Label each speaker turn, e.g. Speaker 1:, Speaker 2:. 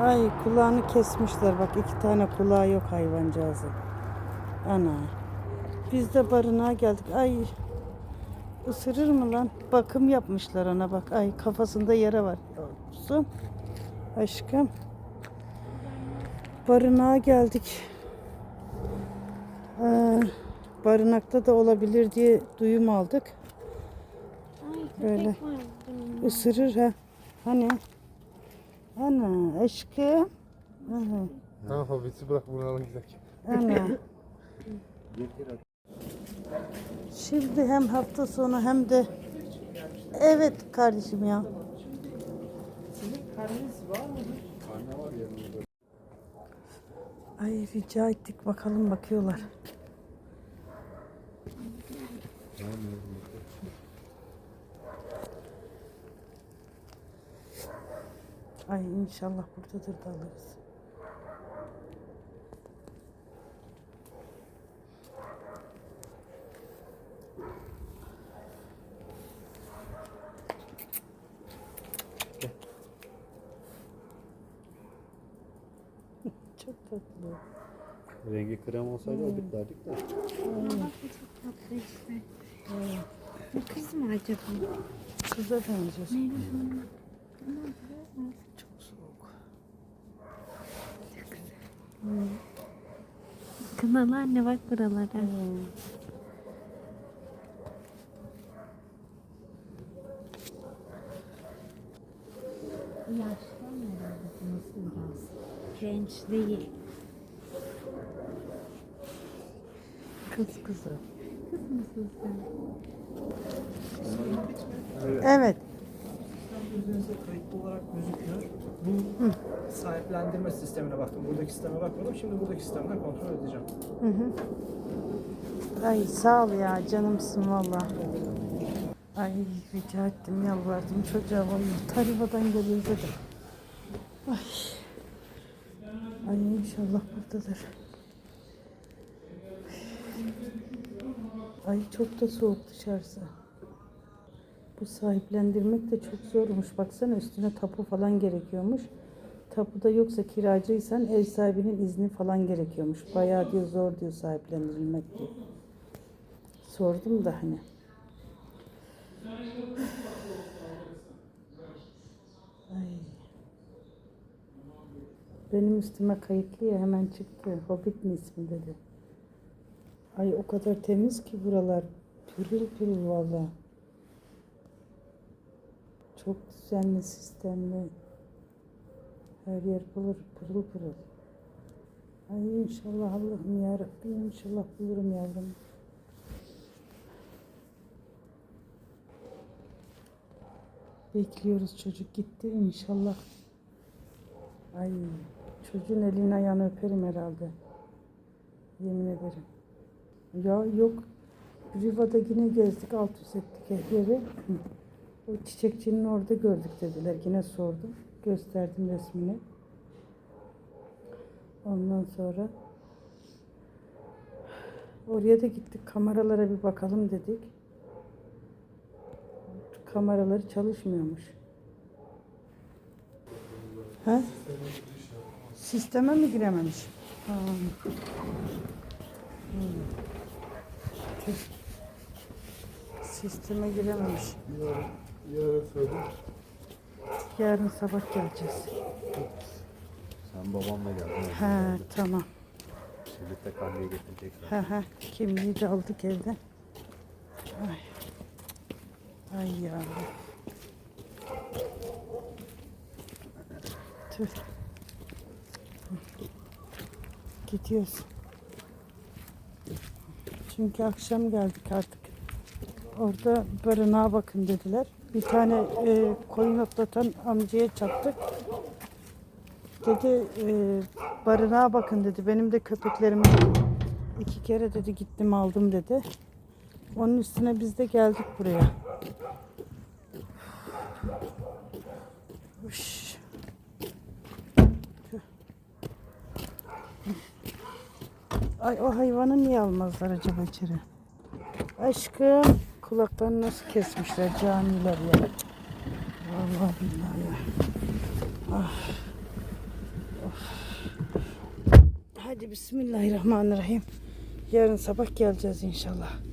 Speaker 1: Ay kulağını kesmişler. Bak iki tane kulağı yok hayvancağızın. Ana. Biz de barınağa geldik. Ay ısırır mı lan? Bakım yapmışlar ona bak. Ay kafasında yara var. Su. Aşkım. Barınağa geldik. Ee, barınakta da olabilir diye duyum aldık.
Speaker 2: Ay köpek
Speaker 1: Böyle.
Speaker 2: var.
Speaker 1: Isırır ha. Hani? Ana aşkım. Aha.
Speaker 3: Tamam hobisi bırak bunu alın gidelim.
Speaker 1: Ana. Şimdi hem hafta sonu hem de Evet kardeşim ya. Ay rica ettik bakalım bakıyorlar. Ay inşallah buradadır da alırız. Çok tatlı.
Speaker 3: Rengi krem olsaydı alıp verdik de.
Speaker 2: Aa, bak bu çok tatlı işte. Bu kız mı acaba?
Speaker 1: Kıza benziyor.
Speaker 2: Merhaba.
Speaker 1: Çok soğuk.
Speaker 2: Kınalı anne bak buralara.
Speaker 1: Hmm.
Speaker 2: Yaşlı mı nasıl biraz? Genç değil.
Speaker 1: Kız kızı.
Speaker 2: Kız mısın sen?
Speaker 1: Evet.
Speaker 4: Üzerinize kayıtlı olarak gözüküyor. Bu sahiplendirme sistemine baktım. Buradaki sisteme bakmadım. Şimdi buradaki sistemden kontrol edeceğim.
Speaker 1: Ay sağ ol ya canımsın valla. Ay rica ettim yalvardım çocuğa valla Tariva'dan geliyor dedim. Ay. Ay inşallah buradadır. Ay çok da soğuk dışarısı. Bu sahiplendirmek de çok zormuş. Baksana üstüne tapu falan gerekiyormuş. Tapuda yoksa kiracıysan ev sahibinin izni falan gerekiyormuş. Bayağı diyor zor diyor sahiplendirilmek diyor. Sordum da hani. Ay. Benim üstüme kayıtlı ya hemen çıktı. Hobbit mi ismi dedi. Ay o kadar temiz ki buralar. Pürül pürül valla. Çok düzenli, sistemli. Her yer bulur, pırıl pırıl. Ay inşallah Allah'ım ya Rabbim inşallah bulurum yavrum. Bekliyoruz çocuk gitti inşallah. Ay çocuğun elini ayağını öperim herhalde. Yemin ederim. Ya yok. Riva'da yine gezdik alt üst ettik yeri. O çiçekçinin orada gördük dediler. Yine sordum. Gösterdim resmini. Ondan sonra oraya da gittik. Kameralara bir bakalım dedik. Kameraları çalışmıyormuş. He? Sisteme mi girememiş? Sisteme girememiş.
Speaker 3: Yarın, yarın.
Speaker 1: Yarın sabah geleceğiz.
Speaker 3: Sen babamla geldin.
Speaker 1: He tamam.
Speaker 3: Birlikte kahveye getirecekler.
Speaker 1: He he. Kimliği de aldık evden. Ay. Ay ya. Tüh. Gidiyoruz. Çünkü akşam geldik artık. Orada barınağa bakın dediler. Bir tane e, koyun otlatan amcaya çattık. Dedi e, barınağa bakın dedi. Benim de köpeklerimi iki kere dedi gittim aldım dedi. Onun üstüne biz de geldik buraya. Uş. Ay o hayvanı niye almazlar acaba içeri? Aşkım kulaklarını nasıl kesmişler camiler ya. Vallahi billahi ya. Ah. Of. Hadi Bismillahirrahmanirrahim. Yarın sabah geleceğiz inşallah.